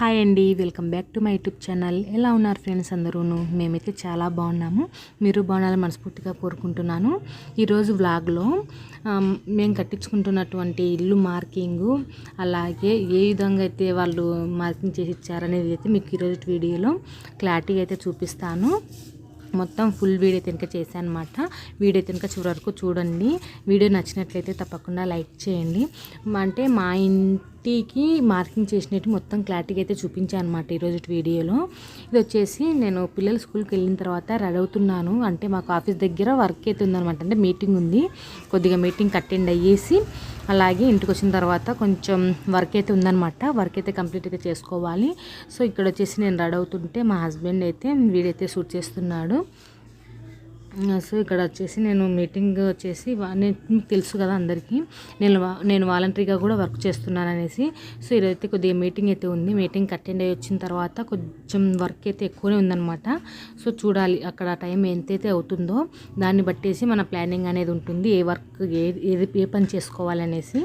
Hi అండి welcome back to my YouTube channel. ఎలా ఉన్నారు ఫ్రెండ్స్ అందరూను? మేమైతే చాలా బాగున్నాము. మీరు బాగున్నారని మనస్ఫూర్తిగా కోరుకుంటున్నాను. ఈరోజు వ్లాగ్లో మేము కట్టించుకుంటున్నటువంటి ఇల్లు మార్కింగు అలాగే ఏ విధంగా అయితే వాళ్ళు మార్కింగ్ చేసి ఇచ్చారనేది అయితే మీకు ఈరోజు వీడియోలో క్లారిటీగా అయితే చూపిస్తాను. మొత్తం ఫుల్ వీడియో అయితే కనుక చేశాను అనమాట వీడియో అయితే కనుక చివరి వరకు చూడండి. వీడియో నచ్చినట్లయితే తప్పకుండా లైక్ చేయండి. అంటే మా ఇంటికి మార్కింగ్ చేసినట్టు మొత్తం క్లారిటీగా అయితే చూపించాను అనమాట ఈరోజు వీడియోలో. ఇది వచ్చేసి నేను పిల్లలు స్కూల్కి వెళ్ళిన తర్వాత రెడీ అవుతున్నాను. అంటే మాకు ఆఫీస్ దగ్గర వర్క్ అయితే ఉందనమాట అంటే మీటింగ్ ఉంది. కొద్దిగా మీటింగ్ అటెండ్ అయ్యేసి అలాగే ఇంటికి వచ్చిన తర్వాత కొంచెం వర్క్ అయితే ఉందన్నమాట. వర్క్ అయితే కంప్లీట్గా చేసుకోవాలి. సో ఇక్కడ వచ్చేసి నేను రెడీ అవుతుంటే మా హస్బెండ్ అయితే వీడైతే షూట్ చేస్తున్నాడు. సో ఇక్కడ వచ్చేసి నేను మీటింగ్ వచ్చేసి నేను మీకు తెలుసు కదా అందరికీ. నేను వా- నేను వాలంటరీగా కూడా వర్క్ చేస్తున్నాను అనేసి. సో ఈరోజైతే కొద్దిగా మీటింగ్ అయితే ఉంది. మీటింగ్ అటెండ్ అయ్యి వచ్చిన తర్వాత కొంచెం వర్క్ అయితే ఎక్కువనే ఉందన్నమాట. సో చూడాలి అక్కడ టైం ఎంతైతే అవుతుందో. దాన్ని బట్టేసి మన ప్లానింగ్ అనేది ఉంటుంది. ఏ వర్క్ ఏ ఏది ఏ పని చేసుకోవాలి అనేసి.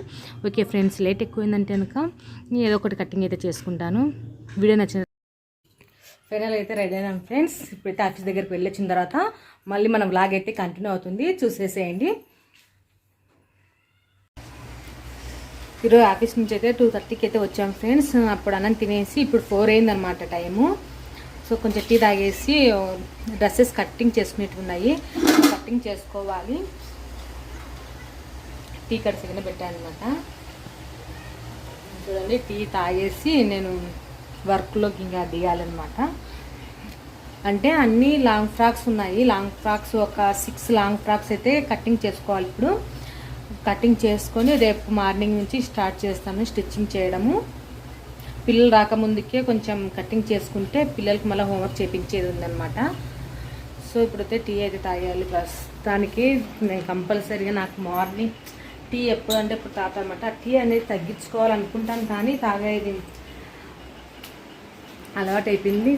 ఓకే ఫ్రెండ్స్ లేట్ ఎక్కువైందంటే కనుక ఏదో ఒకటి కటింగ్ అయితే చేసుకుంటాను. వీడియో నచ్చిన ఫైనల్ అయితే రెడీ అయినాం ఫ్రెండ్స్ ఇప్పుడైతే ఆఫీస్ దగ్గరికి వెళ్ళి వచ్చిన తర్వాత మళ్ళీ మన బ్లాగ్ అయితే కంటిన్యూ అవుతుంది. చూసేసేయండి. ఈరోజు ఆఫీస్ నుంచి అయితే టూ థర్టీకి అయితే వచ్చాం ఫ్రెండ్స్ అప్పుడు అన్నం తినేసి ఇప్పుడు ఫోర్ అయిందనమాట టైము సో కొంచెం టీ తాగేసి డ్రెస్సెస్ కట్టింగ్ చేసుకునేట్టున్నాయి ఉన్నాయి. కట్టింగ్ చేసుకోవాలి. టీ కట్స్ సెకండ్ పెట్టాను అనమాట చూడండి టీ తాగేసి నేను వర్క్లోకి ఇంకా దిగాలన్నమాట. అంటే అన్ని లాంగ్ ఫ్రాక్స్ ఉన్నాయి. లాంగ్ ఫ్రాక్స్ ఒక సిక్స్ లాంగ్ ఫ్రాక్స్ అయితే కటింగ్ చేసుకోవాలి ఇప్పుడు. కటింగ్ చేసుకొని రేపు మార్నింగ్ నుంచి స్టార్ట్ చేస్తాను స్టిచ్చింగ్ చేయడము. పిల్లలు రాకముందుకే కొంచెం కటింగ్ చేసుకుంటే పిల్లలకి మళ్ళీ హోంవర్క్ చేయించేది ఉందన్నమాట. సో ఇప్పుడైతే టీ అయితే తాగాలి ప్రస్తుతానికి నేను కంపల్సరీగా నాకు మార్నింగ్ టీ ఎప్పుడు అంటే ఇప్పుడు తాగుతానమాట టీ అనేది తగ్గించుకోవాలనుకుంటాను కానీ తాగేది అలవాటు అయిపోయింది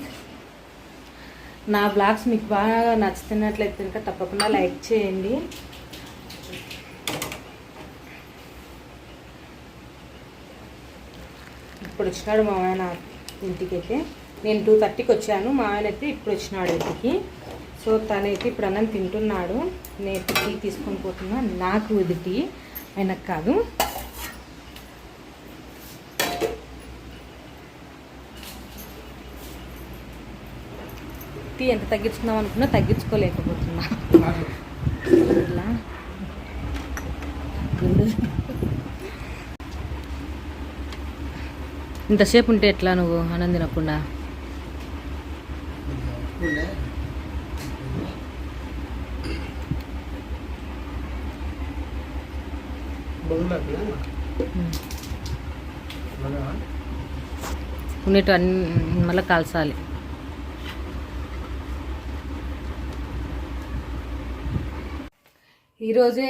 నా బ్లాగ్స్ మీకు బాగా నచ్చుతున్నట్లయితే కనుక తప్పకుండా లైక్ చేయండి. ఇప్పుడు వచ్చినాడు మా ఆయన ఇంటికైతే. నేను టూ థర్టీకి వచ్చాను. మా ఆయన అయితే ఇప్పుడు వచ్చినాడు ఇంటికి. సో తనైతే ఇప్పుడు అన్నం తింటున్నాడు. నేను టీ తీసుకొని పోతున్నా. నాకు ఇది టీ. ఆయనకు కాదు. టీ ఎంత తగ్గించుకుందాం అనుకున్నా తగ్గించుకోలేకపోతున్నా. ఇట్లా. ఇంతసేపు ఉంటే ఎట్లా నువ్వు అన్నం తినకుండా అన్ని మళ్ళీ కాల్చాలి. ఈరోజే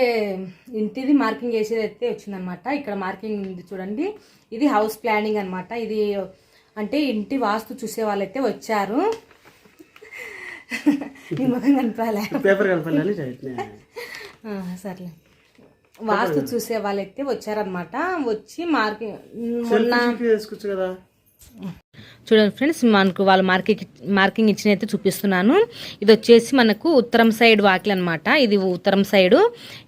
ఇంటిది మార్కింగ్ చేసేది అయితే వచ్చిందనమాట ఇక్కడ మార్కింగ్ ఉంది చూడండి. ఇది హౌస్ ప్లానింగ్ అన్నమాట. ఇది అంటే ఇంటి వాస్తు చూసే వాళ్ళైతే వచ్చారు. నీ ముఖం కనిపాలే పేపర్ కలపాలని చదివినా ఆ, సర్లే. వాస్తు చూసే వాళ్ళైతే వచ్చారనమాట వచ్చి మార్కింగ్ మొన్న కదా. చూడండి ఫ్రెండ్స్ మనకు వాళ్ళు మార్కింగ్ మార్కింగ్ ఇచ్చిన అయితే చూపిస్తున్నాను. ఇది వచ్చేసి మనకు ఉత్తరం సైడ్ వాకిల్ అనమాట ఇది ఉత్తరం సైడు.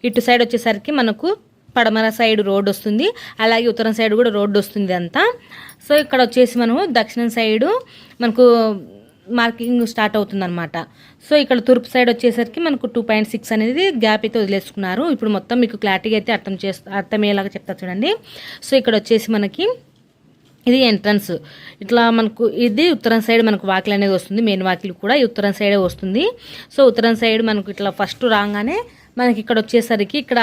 ఇటు సైడ్ వచ్చేసరికి మనకు పడమర సైడ్ రోడ్ వస్తుంది. అలాగే ఉత్తరం సైడ్ కూడా రోడ్డు వస్తుంది అంతా. సో ఇక్కడ వచ్చేసి మనము దక్షిణం సైడు మనకు మార్కింగ్ స్టార్ట్ అవుతుంది అనమాట సో ఇక్కడ తూర్పు సైడ్ వచ్చేసరికి మనకు టూ పాయింట్ సిక్స్ అనేది గ్యాప్ అయితే వదిలేసుకున్నారు. ఇప్పుడు మొత్తం మీకు క్లారిటీగా అయితే అర్థం చేస్తా అర్థమయ్యేలాగా చెప్తా చూడండి. సో ఇక్కడ వచ్చేసి మనకి ఇది ఎంట్రన్స్. ఇట్లా మనకు ఇది ఉత్తరం సైడ్ మనకు వాకిలి అనేది వస్తుంది. మెయిన్ వాకిల్ కూడా ఈ ఉత్తరం సైడే వస్తుంది. సో ఉత్తరం సైడ్ మనకు ఇట్లా ఫస్ట్ రాగానే మనకి ఇక్కడ వచ్చేసరికి ఇక్కడ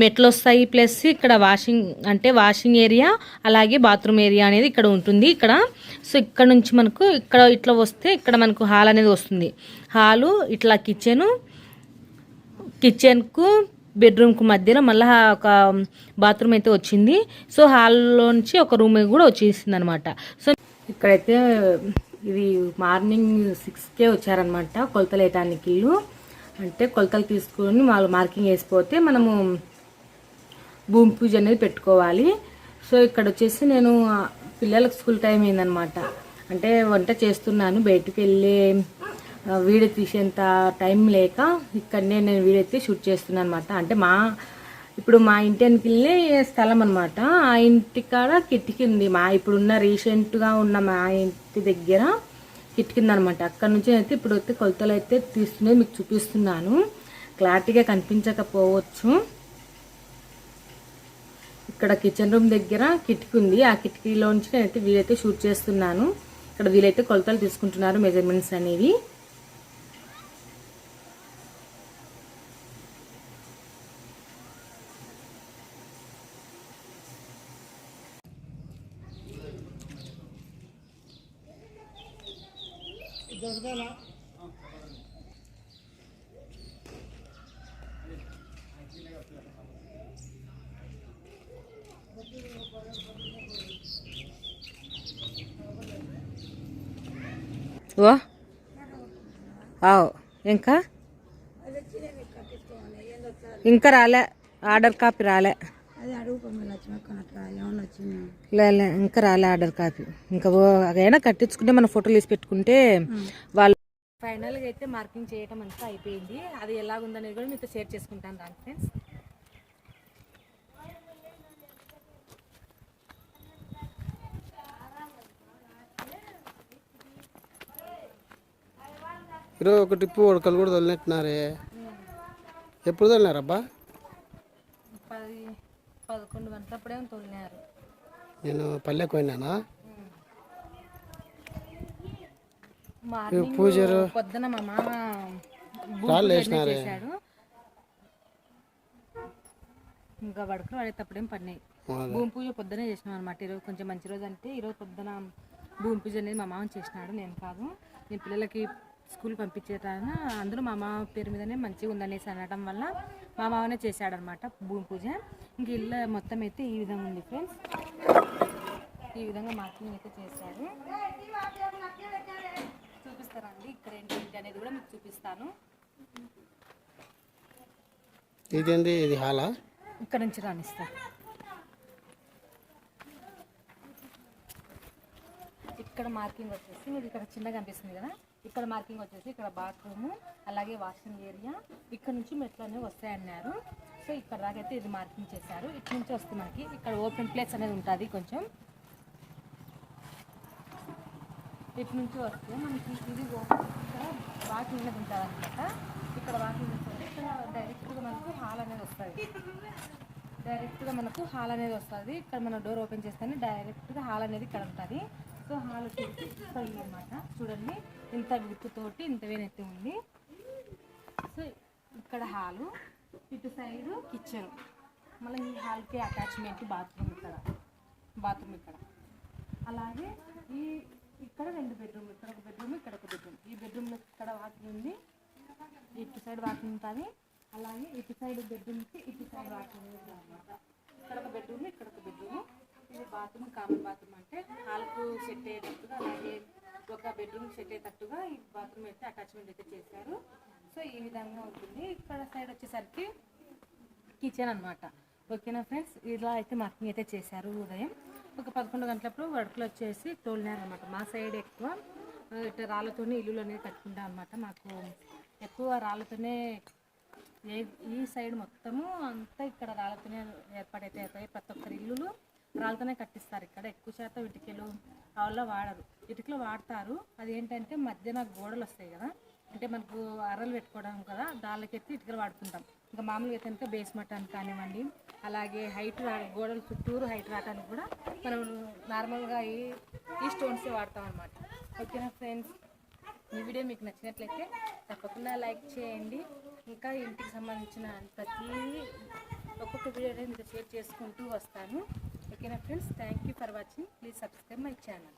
మెట్లు వస్తాయి. ప్లస్ ఇక్కడ వాషింగ్ అంటే వాషింగ్ ఏరియా అలాగే బాత్రూమ్ ఏరియా అనేది ఇక్కడ ఉంటుంది. ఇక్కడ సో ఇక్కడ నుంచి మనకు ఇక్కడ ఇట్లా వస్తే ఇక్కడ మనకు హాల్ అనేది వస్తుంది. హాలు ఇట్లా కిచెను కిచెన్కు బెడ్రూమ్కు మధ్యలో మళ్ళీ ఒక బాత్రూమ్ అయితే వచ్చింది. సో హాల్లోంచి ఒక రూమ్ కూడా వచ్చేసింది అనమాట సో ఇక్కడైతే ఇది మార్నింగ్ సిక్స్కే వచ్చారనమాట కొలతలు వేయటానికి ఇల్లు. అంటే కొలతలు తీసుకొని వాళ్ళు మార్కింగ్ వేసిపోతే మనము భూమి పూజ అనేది పెట్టుకోవాలి. సో ఇక్కడ వచ్చేసి నేను పిల్లలకు స్కూల్ టైం అయిందనమాట. అంటే వంట చేస్తున్నాను బయటికి వెళ్ళి వీడియో తీసేంత టైం లేక ఇక్కడనే నేను వీడియో ఎత్తి షూట్ చేస్తున్నాను అనమాట అంటే మా ఇప్పుడు మా ఇంటి వెనకలే స్థలం అనమాట ఆ ఇంటి కాడ కిటికీ ఉంది. మా ఇప్పుడున్న రీసెంట్గా ఉన్న మా ఇంటి దగ్గర కిటికీ అనమాట అక్కడ నుంచి అయితే ఇప్పుడు అయితే కొలతలు అయితే తీస్తున్నాయి మీకు చూపిస్తున్నాను. క్లారిటీగా కనిపించకపోవచ్చు. ఇక్కడ కిచెన్ రూమ్ దగ్గర కిటికీ ఉంది. ఆ కిటికీలోంచి నేనైతే వీలైతే షూట్ చేస్తున్నాను. ఇక్కడ వీలైతే కొలతలు తీసుకుంటున్నారు మెజర్మెంట్స్ అనేవి. ఓ ఇంకా? ఇంకా రాలే. ఆర్డర్ కాపీ రాలే. లేలే ఇంకా రాలే ఆర్డర్ కాపీ. ఇంకా అయినా కట్టించుకుంటే మన ఫోటోలు వేసి పెట్టుకుంటే వాళ్ళు ఫైనల్గా అయితే మార్కింగ్ చేయటం అంతా అయిపోయింది. అది ఎలాగుందనేది కూడా మీతో షేర్ చేసుకుంటాను దాని ఫ్రెండ్స్. ఈరోజు ఒక ట్రిప్పు ఉడకలు కూడా వదిలినట్టున్నారే ఎప్పుడు వదిలినారబ్బా పది గంటలప్పుడే తోలినారు. నేను పల్లెకి పోయినానా? మార్నింగ్ పూజారు? పొద్దున మా మామ భూమి రాళ్ళు వేసినారే. చేశాడు. ఇంకా వడకలు పడేటప్పుడేం పడినాయి అదే. భూమి పూజ పొద్దునే చేసినాం అనమాట ఈరోజు కొంచెం మంచి రోజు అంటే ఈరోజు పొద్దున భూమి పూజ అనేది మా మామ చేసినాడు. నేను కాదు. నేను పిల్లలకి స్కూల్ పంపించేటాన అందరూ మా మామ పేరు మీదనే మంచిగా ఉందనేసి అనడం వల్ల మా మామనే చేశాడనమాట భూమి పూజ. ఇంక ఇల్లు మొత్తం అయితే ఈ విధంగా ఉంది ఫ్రెండ్స్. ఈ విధంగా మార్కింగ్ అయితే చేశారు. చూపిస్తారండి ఇక్కడ ఏంటి ఏంటి అనేది కూడా మీకు చూపిస్తాను. ఇదేంది? ఇది హాలా? ఇక్కడ నుంచి రాణిస్తా ఇక్కడ మార్కింగ్ వచ్చేసి మీకు ఇక్కడ చిన్నగా కనిపిస్తుంది కదా? ఇక్కడ మార్కింగ్ వచ్చేసి ఇక్కడ బాత్రూమ్ అలాగే వాషింగ్ ఏరియా ఇక్కడ నుంచి మెట్లు అనేవి వస్తాయన్నారు. సో ఇక్కడ దాకైతే అయితే ఇది మార్కింగ్ చేశారు. ఇక్కడ నుంచి వస్తే మనకి ఇక్కడ ఓపెన్ ప్లేస్ అనేది ఉంటుంది కొంచెం. ఇటు నుంచి వస్తే మనకి ఇది ఓపెన్ ఇక్కడ వాకింగ్ అనేది ఉంటుంది అనమాట ఇక్కడ వాకింగ్ వస్తుంది ఇక్కడ డైరెక్ట్గా మనకు హాల్ అనేది వస్తుంది. డైరెక్ట్గా మనకు హాల్ అనేది వస్తుంది. ఇక్కడ మనం డోర్ ఓపెన్ చేస్తేనే డైరెక్ట్గా హాల్ అనేది ఇక్కడ ఉంటుంది. సో హాల్ వచ్చేసి అనమాట చూడండి ఇంత విడుపుతోటి ఇంత వేనైతే ఉంది. సో ఇక్కడ హాలు ఇటు సైడ్ కిచెన్. మళ్ళీ ఈ హాల్కి అటాచ్మెంట్ బాత్రూమ్ ఇక్కడ. బాత్రూమ్ ఇక్కడ. అలాగే ఈ ఇక్కడ రెండు బెడ్రూమ్ ఇక్కడ ఒక బెడ్రూమ్ ఇక్కడ ఒక బెడ్రూమ్. ఈ బెడ్రూమ్లో ఇక్కడ వాకింగ్ ఉంది. ఇటు సైడ్ వాకింగ్ ఉంటుంది. అలాగే ఇటు సైడ్ బెడ్రూమ్కి ఇటు సైడ్ వాకింగ్ ఉంది అనమాట ఇక్కడ ఒక బెడ్రూమ్ ఇక్కడ ఒక బెడ్రూమ్. ఇది బాత్రూమ్ కామన్ బాత్రూమ్ అంటే హాల్కు సెట్ అయ్యేటట్టుగా అలాగే ఒక బెడ్రూమ్ సెట్ అయ్యేటట్టుగా ఈ బాత్రూమ్ అయితే అటాచ్మెంట్ అయితే చేశారు. సో ఈ విధంగా ఉంటుంది. ఇక్కడ సైడ్ వచ్చేసరికి కిచెన్ అనమాట ఓకేనా ఫ్రెండ్స్? ఇలా అయితే మార్కింగ్ అయితే చేశారు ఉదయం. ఒక పదకొండు గంటలప్పుడు వడకలు వచ్చేసి తోలినారు అనమాట మా సైడ్ ఎక్కువ. ఇట్లా రాళ్ళతోనే ఇల్లులు అనేది కట్టుకుంటాం అనమాట మాకు. ఎక్కువ రాళ్ళతోనే ఏ- ఈ సైడ్ మొత్తము అంతా ఇక్కడ రాళ్ళతోనే ఏర్పాటైతే అవుతాయి ప్రతి ఒక్కరి ఇల్లులు. రాళ్ళతోనే కట్టిస్తారు ఇక్కడ. ఎక్కువ శాతం ఇటుకలు వాళ్ళ వాడరు. ఇటుకలు వాడతారు. అది ఏంటంటే మధ్యన గోడలు వస్తాయి కదా. అంటే మనకు అర్రలు పెట్టుకోవడం కదా. దాళ్ళకెత్తి ఇటుకలు వాడుకుంటాం ఇంకా మామూలుగా అయితే కనుక బేస్ అని కానివ్వండి అలాగే హైట్ రా గోడలు చుట్టూరు హైట్ రావడానికి కూడా మనం నార్మల్గా ఈ ఈ స్టోన్సే వాడతాం అనమాట ఓకేనా ఫ్రెండ్స్? ఈ వీడియో మీకు నచ్చినట్లయితే తప్పకుండా లైక్ చేయండి. ఇంకా ఇంటికి సంబంధించిన ప్రతి ఒక్కొక్క వీడియో అనేది షేర్ చేసుకుంటూ వస్తాను. ఓకేనా friends thank you for watching please subscribe my channel